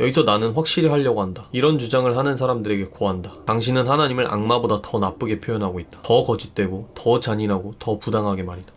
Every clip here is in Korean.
여기서 나는 확실히 하려고 한다. 이런 주장을 하는 사람들에게 고한다. 당신은 하나님을 악마보다 더 나쁘게 표현하고 있다. 더 거짓되고, 더 잔인하고, 더 부당하게 말이다.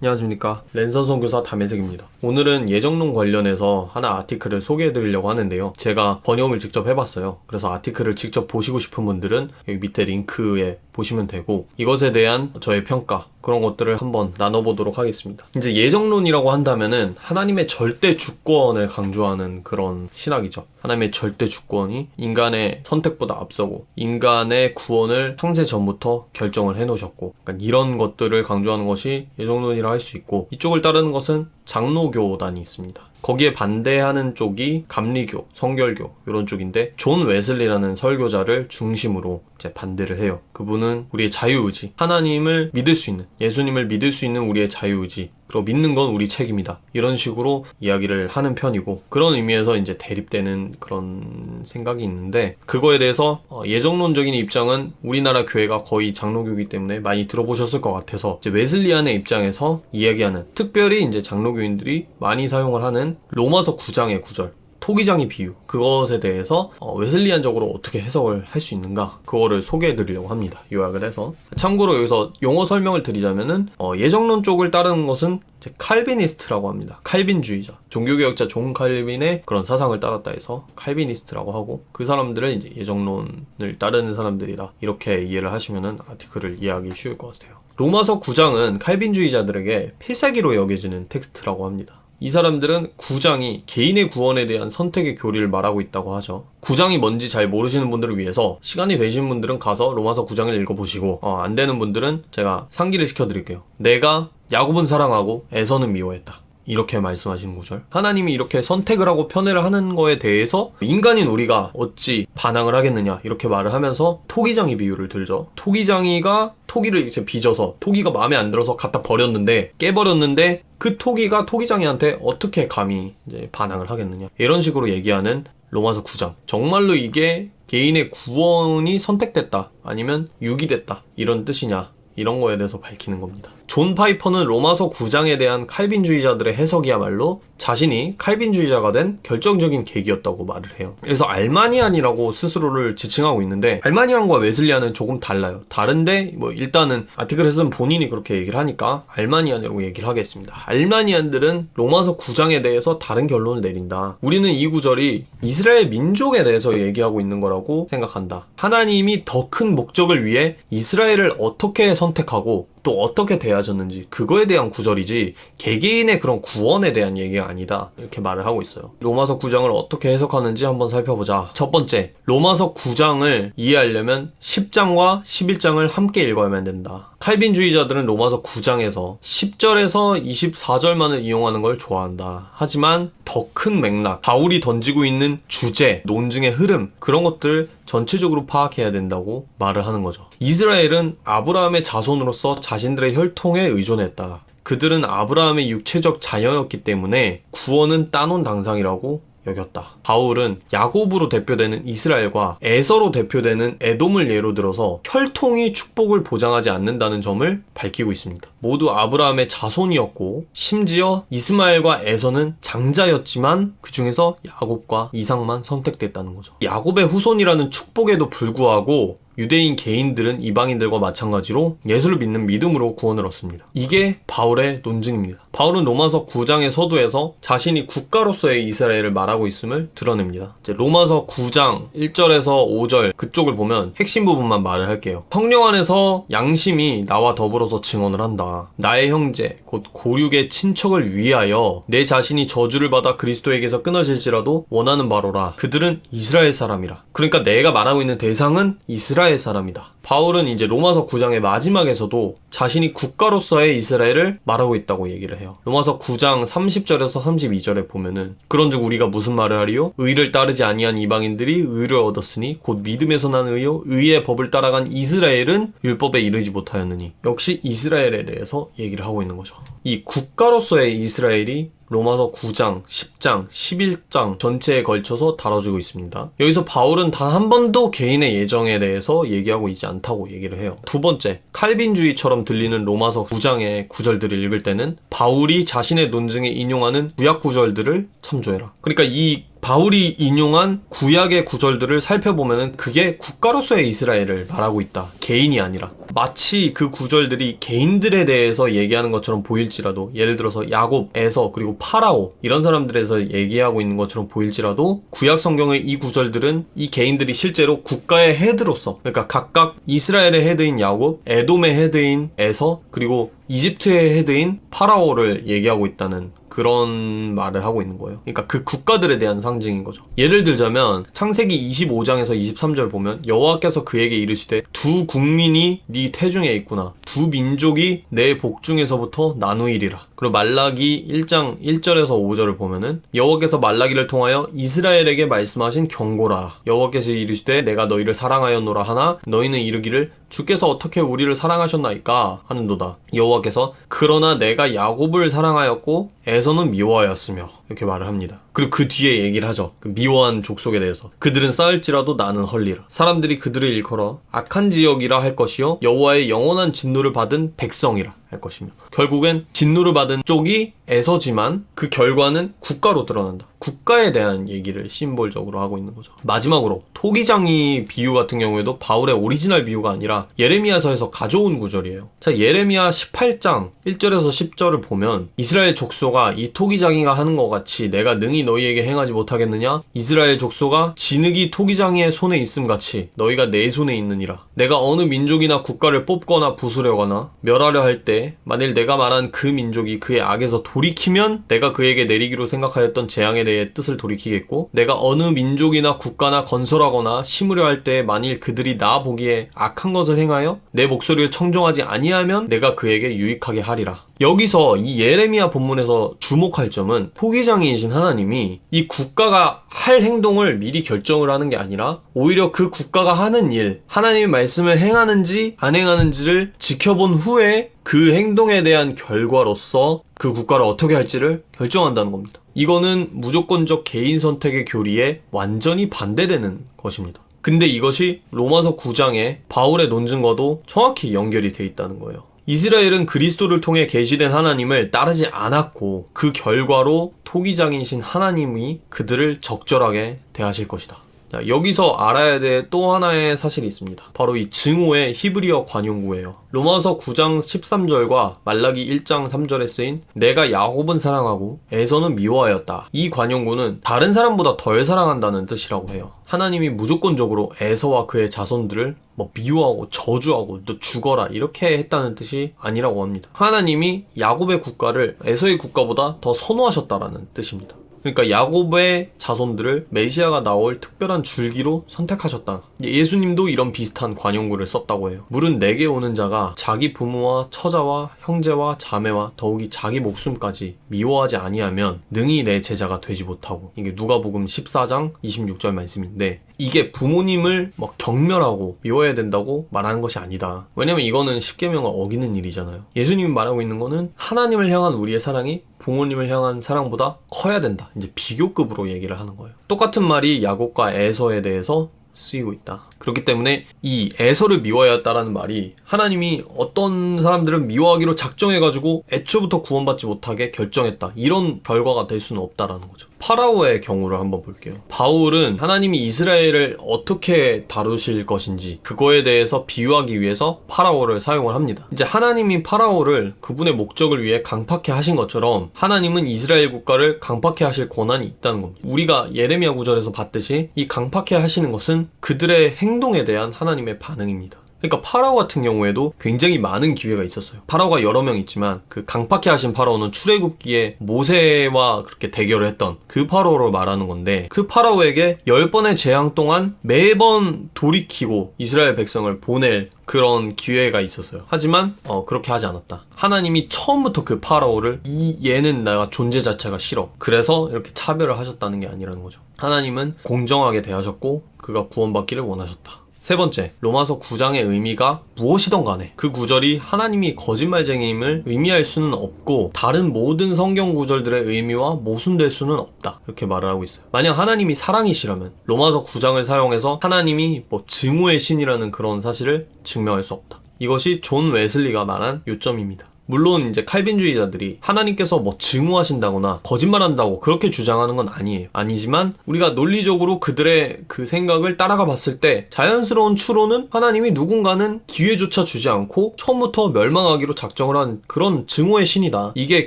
안녕하십니까 랜선 선교사 담혜색입니다 오늘은 예정론 관련해서 하나 아티클을 소개해 드리려고 하는데요 제가 번역을 직접 해봤어요 그래서 아티클을 직접 보시고 싶은 분들은 여기 밑에 링크에 보시면 되고 이것에 대한 저의 평가 그런 것들을 한번 나눠보도록 하겠습니다 이제 예정론이라고 한다면은 하나님의 절대 주권을 강조하는 그런 신학이죠 하나님의 절대 주권이 인간의 선택보다 앞서고 인간의 구원을 창세 전부터 결정을 해 놓으셨고 그러니까 이런 것들을 강조하는 것이 예정론이라 할 수 있고 이쪽을 따르는 것은 장로교단이 있습니다. 거기에 반대하는 쪽이 감리교, 성결교 이런 쪽인데 존 웨슬리라는 설교자를 중심으로 이제 반대를 해요. 그분은 우리의 자유의지, 하나님을 믿을 수 있는, 예수님을 믿을 수 있는 우리의 자유의지, 그리고 믿는 건 우리 책임이다. 이런 식으로 이야기를 하는 편이고 그런 의미에서 이제 대립되는 그런 생각이 있는데 그거에 대해서 어, 예정론적인 입장은 우리나라 교회가 거의 장로교이기 때문에 많이 들어보셨을 것 같아서 이제 웨슬리안의 입장에서 이야기하는 특별히 이제 장로교인들이 많이 사용을 하는 로마서 9장의 구절 토기장의 비유 그것에 대해서 어, 웨슬리안적으로 어떻게 해석을 할 수 있는가 그거를 소개해 드리려고 합니다 요약을 해서. 참고로 여기서 용어 설명을 드리자면은 어, 예정론 쪽을 따르는 것은 이제 칼비니스트라고 합니다. 칼빈주의자. 종교개혁자 존 칼빈의 그런 사상을 따랐다 해서 칼비니스트라고 하고 그 사람들은 이제 예정론을 따르는 사람들이다. 이렇게 이해를 하시면은 아티클을 이해하기 쉬울 것 같아요. 로마서 9장은 칼빈주의자들에게 필살기로 여겨지는 텍스트라고 합니다. 이 사람들은 구장이 개인의 구원에 대한 선택의 교리를 말하고 있다고 하죠. 구장이 뭔지 잘 모르시는 분들을 위해서 시간이 되신 분들은 가서 로마서 9장을 읽어보시고 어, 안 되는 분들은 제가 상기를 시켜드릴게요. 내가 야곱은 사랑하고 에서는 미워했다. 이렇게 말씀하시는 구절. 하나님이 이렇게 선택을 하고 편애를 하는 거에 대해서 인간인 우리가 어찌 반항을 하겠느냐 이렇게 말을 하면서 토기장이 비유를 들죠. 토기장이가 토기를 이제 빚어서 토기가 마음에 안 들어서 갖다 버렸는데 깨버렸는데 그 토기가 토기장이한테 어떻게 감히 이제 반항을 하겠느냐 이런 식으로 얘기하는 로마서 9장. 정말로 이게 개인의 구원이 선택됐다 아니면 유기됐다 이런 뜻이냐 이런 거에 대해서 밝히는 겁니다. 존 파이퍼는 로마서 9장에 대한 칼빈주의자들의 해석이야말로 자신이 칼빈주의자가 된 결정적인 계기였다고 말을 해요. 그래서 알마니안이라고 스스로를 지칭하고 있는데 알마니안과 웨슬리안은 조금 달라요. 다른데 뭐 일단은 아티클에서는 본인이 그렇게 얘기를 하니까 알마니안이라고 얘기를 하겠습니다. 알마니안들은 로마서 9장에 대해서 다른 결론을 내린다. 우리는 이 구절이 이스라엘 민족에 대해서 얘기하고 있는 거라고 생각한다. 하나님이 더 큰 목적을 위해 이스라엘을 어떻게 선택하고 또 어떻게 대하셨는지 그거에 대한 구절이지 개개인의 그런 구원에 대한 얘기가 아니다 이렇게 말을 하고 있어요 로마서 9장을 어떻게 해석하는지 한번 살펴보자 첫 번째 로마서 9장을 이해하려면 10장과 11장을 함께 읽어야만 된다 칼빈주의자들은 로마서 9장에서 10절에서 24절만을 이용하는 걸 좋아한다. 하지만 더 큰 맥락, 바울이 던지고 있는 주제, 논증의 흐름, 그런 것들 전체적으로 파악해야 된다고 말을 하는 거죠. 이스라엘은 아브라함의 자손으로서 자신들의 혈통에 의존했다. 그들은 아브라함의 육체적 자녀였기 때문에 구원은 따놓은 당상이라고 여겼다. 바울은 야곱으로 대표되는 이스라엘과 에서로 대표되는 에돔을 예로 들어서 혈통이 축복을 보장하지 않는다는 점을 밝히고 있습니다. 모두 아브라함의 자손이었고 심지어 이스마엘과 에서는 장자였지만 그 중에서 야곱과 이삭만 선택됐다는 거죠. 야곱의 후손이라는 축복에도 불구하고 유대인 개인들은 이방인들과 마찬가지로 예수를 믿는 믿음으로 구원을 얻습니다. 이게 바울의 논증입니다. 바울은 로마서 9장의 서두에서 자신이 국가로서의 이스라엘을 말하고 있음을 드러냅니다. 이제 로마서 9장 1절에서 5절 그쪽을 보면 핵심 부분만 말을 할게요. 성령 안에서 양심이 나와 더불어서 증언을 한다. 나의 형제 곧 고륙의 친척을 위하여 내 자신이 저주를 받아 그리스도에게서 끊어질지라도 원하는 바로라. 그들은 이스라엘 사람이라. 그러니까 내가 말하고 있는 대상은 이스라엘 이스라엘 사람이다. 바울은 이제 로마서 9장의 마지막에서도 자신이 국가로서의 이스라엘을 말하고 있다고 얘기를 해요. 로마서 9장 30절에서 32절에 보면은 그런즉 우리가 무슨 말을 하리요? 의를 따르지 아니한 이방인들이 의를 얻었으니 곧 믿음에서 난 의요 의의 법을 따라간 이스라엘은 율법에 이르지 못하였느니 역시 이스라엘에 대해서 얘기를 하고 있는 거죠. 이 국가로서의 이스라엘이 로마서 9장, 10장, 11장 전체에 걸쳐서 다뤄지고 있습니다. 여기서 바울은 단 한 번도 개인의 예정에 대해서 얘기하고 있지 않다고 얘기를 해요. 두 번째, 칼빈주의처럼 들리는 로마서 9장의 구절들을 읽을 때는 바울이 자신의 논증에 인용하는 구약 구절들을 참조해라. 그러니까 이 바울이 인용한 구약의 구절들을 살펴보면 그게 국가로서의 이스라엘을 말하고 있다. 개인이 아니라. 마치 그 구절들이 개인들에 대해서 얘기하는 것처럼 보일지라도 예를 들어서 야곱, 에서, 그리고 파라오 이런 사람들에서 얘기하고 있는 것처럼 보일지라도 구약 성경의 이 구절들은 이 개인들이 실제로 국가의 헤드로서 그러니까 각각 이스라엘의 헤드인 야곱, 에돔의 헤드인 에서, 그리고 이집트의 헤드인 파라오를 얘기하고 있다는 그런 말을 하고 있는 거예요. 그러니까 그 국가들에 대한 상징인 거죠. 예를 들자면 창세기 25장에서 23절 보면 여호와께서 그에게 이르시되 두 국민이 네 태중에 있구나. 두 민족이 내 복중에서부터 나누이리라. 그리고 말라기 1장 1절에서 5절을 보면은 여호와께서 말라기를 통하여 이스라엘에게 말씀하신 경고라. 여호와께서 이르시되 내가 너희를 사랑하였노라 하나 너희는 이르기를 주께서 어떻게 우리를 사랑하셨나이까 하는도다. 여호와께서 그러나 내가 야곱을 사랑하였고 에서는 미워하였으며 이렇게 말을 합니다. 그리고 그 뒤에 얘기를 하죠. 그 미워한 족속에 대해서. 그들은 쌓을지라도 나는 헐리라. 사람들이 그들을 일컬어 악한 지역이라 할 것이요 여호와의 영원한 진노를 받은 백성이라 할 것이며 결국엔 진노를 받은 쪽이 에서지만 그 결과는 국가로 드러난다. 국가에 대한 얘기를 심볼적으로 하고 있는 거죠. 마지막으로 토기장이 비유 같은 경우에도 바울의 오리지널 비유가 아니라 예레미야서에서 가져온 구절이에요. 자, 예레미야 18장 1절에서 10절을 보면 이스라엘 족소가 이 토기장이가 하는 것 같이 내가 능히 너희에게 행하지 못하겠느냐? 이스라엘 족소가 진흙이 토기장이의 손에 있음 같이 너희가 내 손에 있느니라. 내가 어느 민족이나 국가를 뽑거나 부수려거나 멸하려 할 때 만일 내가 말한 그 민족이 그의 악에서 돌이키면 내가 그에게 내리기로 생각하였던 재앙에 대해 뜻을 돌이키겠고 내가 어느 민족이나 국가나 건설하거나 심으려 할 때 만일 그들이 나 보기에 악한 것을 행하여 내 목소리를 청종하지 아니하면 내가 그에게 유익하게 하리라. 여기서 이 예레미야 본문에서 주목할 점은 포기장이신 하나님이 이 국가가 할 행동을 미리 결정을 하는 게 아니라 오히려 그 국가가 하는 일, 하나님의 말씀을 행하는지 안 행하는지를 지켜본 후에 그 행동에 대한 결과로서 그 국가를 어떻게 할지를 결정한다는 겁니다. 이거는 무조건적 개인 선택의 교리에 완전히 반대되는 것입니다. 근데 이것이 로마서 9장의 바울의 논증과도 정확히 연결이 돼 있다는 거예요. 이스라엘은 그리스도를 통해 계시된 하나님을 따르지 않았고 그 결과로 토기장이신 하나님이 그들을 적절하게 대하실 것이다. 자, 여기서 알아야 될 또 하나의 사실이 있습니다. 바로 이 증오의 히브리어 관용구예요. 로마서 9장 13절과 말라기 1장 3절에 쓰인 내가 야곱은 사랑하고 에서는 미워하였다. 이 관용구는 다른 사람보다 덜 사랑한다는 뜻이라고 해요. 하나님이 무조건적으로 에서와 그의 자손들을 뭐 미워하고 저주하고 너 죽어라 이렇게 했다는 뜻이 아니라고 합니다. 하나님이 야곱의 국가를 에서의 국가보다 더 선호하셨다라는 뜻입니다. 그러니까 야곱의 자손들을 메시아가 나올 특별한 줄기로 선택하셨다. 예수님도 이런 비슷한 관용구를 썼다고 해요. 물은 내게 오는 자가 자기 부모와 처자와 형제와 자매와 더욱이 자기 목숨까지 미워하지 아니하면 능히 내 제자가 되지 못하고 이게 누가복음 14장 26절 말씀인데 이게 부모님을 막 경멸하고 미워해야 된다고 말하는 것이 아니다. 왜냐면 이거는 십계명을 어기는 일이잖아요. 예수님이 말하고 있는 거는 하나님을 향한 우리의 사랑이 부모님을 향한 사랑보다 커야 된다. 이제 비교급으로 얘기를 하는 거예요. 똑같은 말이 야곱과 에서에 대해서 쓰이고 있다. 그렇기 때문에 이 에서를 미워하였다라는 말이 하나님이 어떤 사람들을 미워하기로 작정해가지고 애초부터 구원받지 못하게 결정했다. 이런 결과가 될 수는 없다라는 거죠. 파라오의 경우를 한번 볼게요. 바울은 하나님이 이스라엘을 어떻게 다루실 것인지 그거에 대해서 비유하기 위해서 파라오를 사용을 합니다. 이제 하나님이 파라오를 그분의 목적을 위해 강팍해 하신 것처럼 하나님은 이스라엘 국가를 강팍해 하실 권한이 있다는 겁니다. 우리가 예레미야 구절에서 봤듯이 이 강팍해 하시는 것은 그들의 행 동에 대한 하나님의 반응입니다. 그러니까 파라오 같은 경우에도 굉장히 많은 기회가 있었어요. 파라오가 여러 명 있지만 그 강팍해 하신 파라오는 출애굽기에 모세와 그렇게 대결을 했던 그 파라오를 말하는 건데 그 파라오에게 10번의 재앙 동안 매번 돌이키고 이스라엘 백성을 보낼 그런 기회가 있었어요. 하지만 어, 그렇게 하지 않았다. 하나님이 처음부터 그 파라오를 이 얘는 내가 존재 자체가 싫어. 그래서 이렇게 차별을 하셨다는 게 아니라는 거죠. 하나님은 공정하게 대하셨고 그가 구원받기를 원하셨다. 세 번째, 로마서 9장의 의미가 무엇이든 간에 그 구절이 하나님이 거짓말쟁이임을 의미할 수는 없고 다른 모든 성경 구절들의 의미와 모순될 수는 없다. 이렇게 말을 하고 있어요. 만약 하나님이 사랑이시라면 로마서 9장을 사용해서 하나님이 뭐 증오의 신이라는 그런 사실을 증명할 수 없다. 이것이 존 웨슬리가 말한 요점입니다. 물론 이제 칼빈주의자들이 하나님께서 뭐 증오하신다거나 거짓말한다고 그렇게 주장하는 건 아니에요. 아니지만 우리가 논리적으로 그들의 그 생각을 따라가 봤을 때 자연스러운 추론은 하나님이 누군가는 기회조차 주지 않고 처음부터 멸망하기로 작정을 한 그런 증오의 신이다. 이게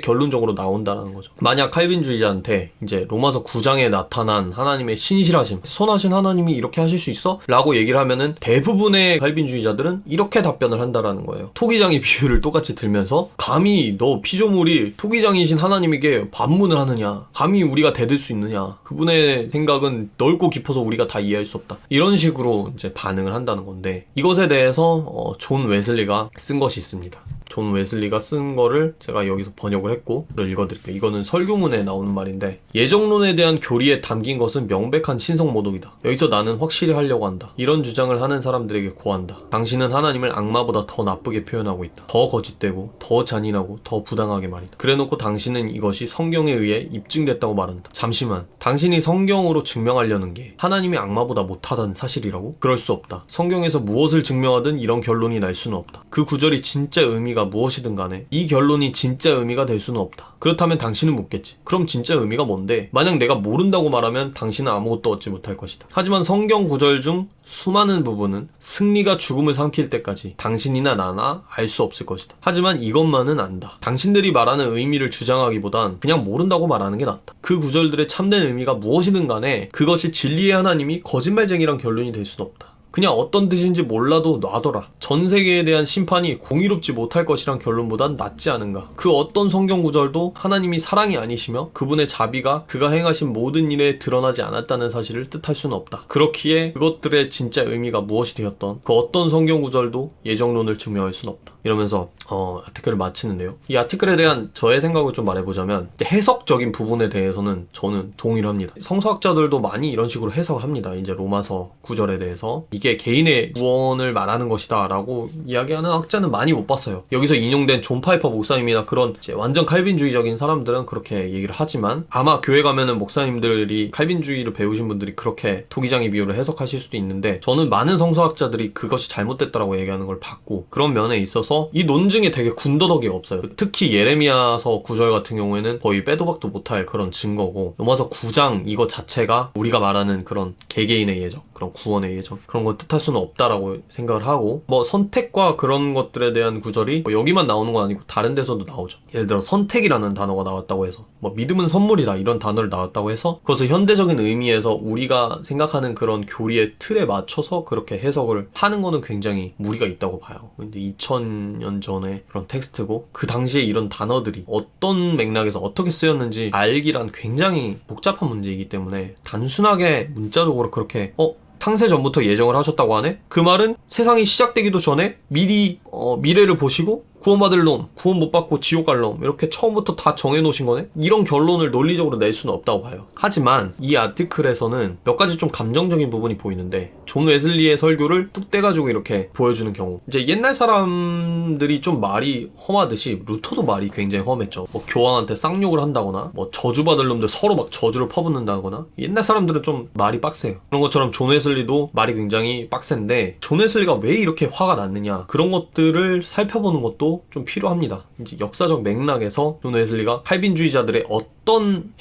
결론적으로 나온다는 거죠. 만약 칼빈주의자한테 이제 로마서 9장에 나타난 하나님의 신실하심, 선하신 하나님이 이렇게 하실 수 있어? 라고 얘기를 하면은 대부분의 칼빈주의자들은 이렇게 답변을 한다라는 거예요. 토기장의 비유를 똑같이 들면서 감히 너 피조물이 토기장이신 하나님에게 반문을 하느냐? 감히 우리가 대들 수 있느냐? 그분의 생각은 넓고 깊어서 우리가 다 이해할 수 없다. 이런 식으로 이제 반응을 한다는 건데 이것에 대해서 어, 존 웨슬리가 쓴 것이 있습니다. 존 웨슬리가 쓴 거를 제가 여기서 번역을 했고 읽어드릴게요. 이거는 설교문에 나오는 말인데 예정론에 대한 교리에 담긴 것은 명백한 신성모독이다. 여기서 나는 확실히 하려고 한다. 이런 주장을 하는 사람들에게 고한다. 당신은 하나님을 악마보다 더 나쁘게 표현하고 있다. 더 거짓되고 더 잔인하고 더 부당하게 말이다. 그래놓고 당신은 이것이 성경에 의해 입증됐다고 말한다. 잠시만. 당신이 성경으로 증명하려는 게 하나님이 악마보다 못하다는 사실이라고? 그럴 수 없다. 성경에서 무엇을 증명하든 이런 결론이 날 수는 없다. 그 구절이 진짜 의미가 무엇이든 간에 이 결론이 진짜 의미가 될 수는 없다. 그렇다면 당신은 묻겠지. 그럼 진짜 의미가 뭔데? 만약 내가 모른다고 말하면 당신은 아무것도 얻지 못할 것이다. 하지만 성경 구절 중 수많은 부분은 승리가 죽음을 삼킬 때까지 당신이나 나나 알 수 없을 것이다. 하지만 이것만은 안다. 당신들이 말하는 의미를 주장하기보단 그냥 모른다고 말하는 게 낫다. 그 구절들의 참된 의미가 무엇이든 간에 그것이 진리의 하나님이 거짓말쟁이란 결론이 될 수는 없다. 그냥 어떤 뜻인지 몰라도 놔둬라. 전 세계에 대한 심판이 공의롭지 못할 것이란 결론보단 낫지 않은가. 그 어떤 성경 구절도 하나님이 사랑이 아니시며 그분의 자비가 그가 행하신 모든 일에 드러나지 않았다는 사실을 뜻할 수는 없다. 그렇기에 그것들의 진짜 의미가 무엇이 되었던 그 어떤 성경 구절도 예정론을 증명할 수는 없다. 이러면서 어, 아티클을 마치는데요. 이 아티클에 대한 저의 생각을 좀 말해보자면 해석적인 부분에 대해서는 저는 동의를 합니다. 성서학자들도 많이 이런 식으로 해석을 합니다. 이제 로마서 구절에 대해서 이게 개인의 구원을 말하는 것이다 라고 이야기하는 학자는 많이 못 봤어요. 여기서 인용된 존 파이퍼 목사님이나 그런 완전 칼빈주의적인 사람들은 그렇게 얘기를 하지만 아마 교회 가면은 목사님들이 칼빈주의를 배우신 분들이 그렇게 토기장의 비유를 해석하실 수도 있는데 저는 많은 성서학자들이 그것이 잘못됐다라고 얘기하는 걸 봤고 그런 면에 있어서 이 논증에 되게 군더더기 없어요. 특히 예레미야서 구절 같은 경우에는 거의 빼도 박도 못할 그런 증거고 로마서 9장 이거 자체가 우리가 말하는 그런 개개인의 예정 그런 구원의 예정 그런 걸 뜻할 수는 없다라고 생각을 하고 뭐 선택과 그런 것들에 대한 구절이 뭐 여기만 나오는 건 아니고 다른 데서도 나오죠. 예를 들어 선택이라는 단어가 나왔다고 해서 뭐 믿음은 선물이다 이런 단어를 나왔다고 해서 그것을 현대적인 의미에서 우리가 생각하는 그런 교리의 틀에 맞춰서 그렇게 해석을 하는 거는 굉장히 무리가 있다고 봐요. 근데 2000년 전에 그런 텍스트고 그 당시에 이런 단어들이 어떤 맥락에서 어떻게 쓰였는지 알기란 굉장히 복잡한 문제이기 때문에 단순하게 문자적으로 그렇게 어 상세 전부터 예정을 하셨다고 하네? 그 말은 세상이 시작되기도 전에 미리 어, 미래를 보시고 구원받을 놈, 구원 못 받고 지옥 갈 놈, 이렇게 처음부터 다 정해놓으신 거네? 이런 결론을 논리적으로 낼 수는 없다고 봐요. 하지만 이 아티클에서는 몇 가지 좀 감정적인 부분이 보이는데, 존 웨슬리의 설교를 뚝 떼가지고 이렇게 보여주는 경우. 이제 옛날 사람들이 좀 말이 험하듯이, 루터도 말이 굉장히 험했죠. 뭐 교황한테 쌍욕을 한다거나, 뭐 저주받을 놈들 서로 막 저주를 퍼붓는다거나, 옛날 사람들은 좀 말이 빡세요. 그런 것처럼 존 웨슬리도 말이 굉장히 빡센데, 존 웨슬리가 왜 이렇게 화가 났느냐, 그런 것들을 살펴보는 것도 좀 필요합니다. 이제 역사적 맥락에서 존 웨슬리가 칼빈주의자들의 어떤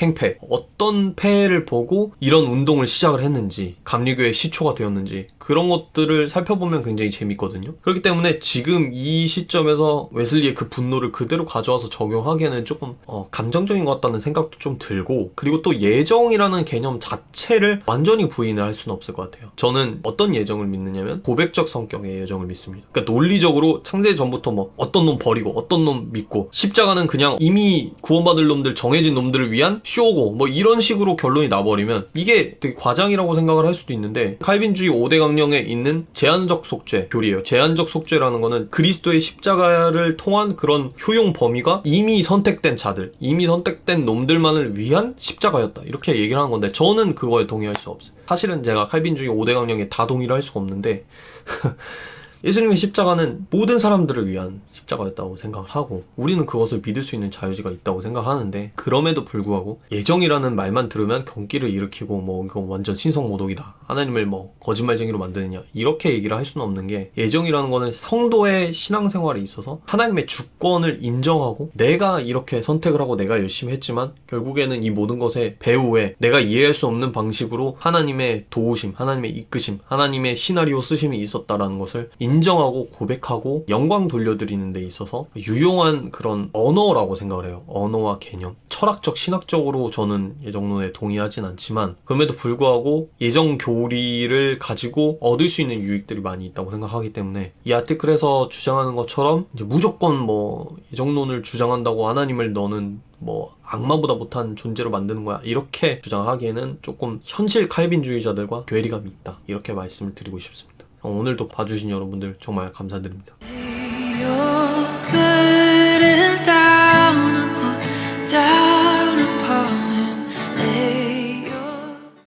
행패, 어떤 폐해를 보고 이런 운동을 시작을 했는지, 감리교의 시초가 되었는지 그런 것들을 살펴보면 굉장히 재밌거든요. 그렇기 때문에 지금 이 시점에서 웨슬리의 그 분노를 그대로 가져와서 적용하기에는 조금 어, 감정적인 것 같다는 생각도 좀 들고 그리고 또 예정이라는 개념 자체를 완전히 부인을 할 수는 없을 것 같아요. 저는 어떤 예정을 믿느냐면 고백적 성격의 예정을 믿습니다. 그러니까 논리적으로 창세 전부터 뭐 어떤 놈 버리고 어떤 놈 믿고 십자가는 그냥 이미 구원받을 놈들 정해진 놈 들을 위한 쇼고 뭐 이런 식으로 결론이 나버리면 이게 되게 과장이라고 생각을 할 수도 있는데 칼빈주의 5대 강령에 있는 제한적 속죄 교리예요. 제한적 속죄라는 거는 그리스도의 십자가를 통한 그런 효용 범위가 이미 선택된 자들, 이미 선택된 놈들만을 위한 십자가였다. 이렇게 얘기를 하는 건데 저는 그거에 동의할 수 없어요. 사실은 제가 칼빈주의 5대 강령에 다 동의를 할 수가 없는데 예수님의 십자가는 모든 사람들을 위한 십자가였다고 생각을 하고 우리는 그것을 믿을 수 있는 자유지가 있다고 생각하는데 그럼에도 불구하고 예정이라는 말만 들으면 경기를 일으키고 뭐 이거 완전 신성모독이다 하나님을 뭐 거짓말쟁이로 만드느냐 이렇게 얘기를 할 수는 없는 게 예정이라는 거는 성도의 신앙생활에 있어서 하나님의 주권을 인정하고 내가 이렇게 선택을 하고 내가 열심히 했지만 결국에는 이 모든 것의 배후에 내가 이해할 수 없는 방식으로 하나님의 도우심, 하나님의 이끄심, 하나님의 시나리오 쓰심이 있었다라는 것을 인 정하고 고백하고 영광 돌려드리는 데 있어서 유용한 그런 언어라고 생각을 해요. 언어와 개념. 철학적, 신학적으로 저는 예정론에 동의하진 않지만 그럼에도 불구하고 예정 교리를 가지고 얻을 수 있는 유익들이 많이 있다고 생각하기 때문에 이 아티클에서 주장하는 것처럼 이제 무조건 뭐 예정론을 주장한다고 하나님을 너는 뭐 악마보다 못한 존재로 만드는 거야 이렇게 주장하기에는 조금 현실 칼빈주의자들과 괴리감이 있다 이렇게 말씀을 드리고 싶습니다. 오늘도 봐주신 여러분들 정말 감사드립니다.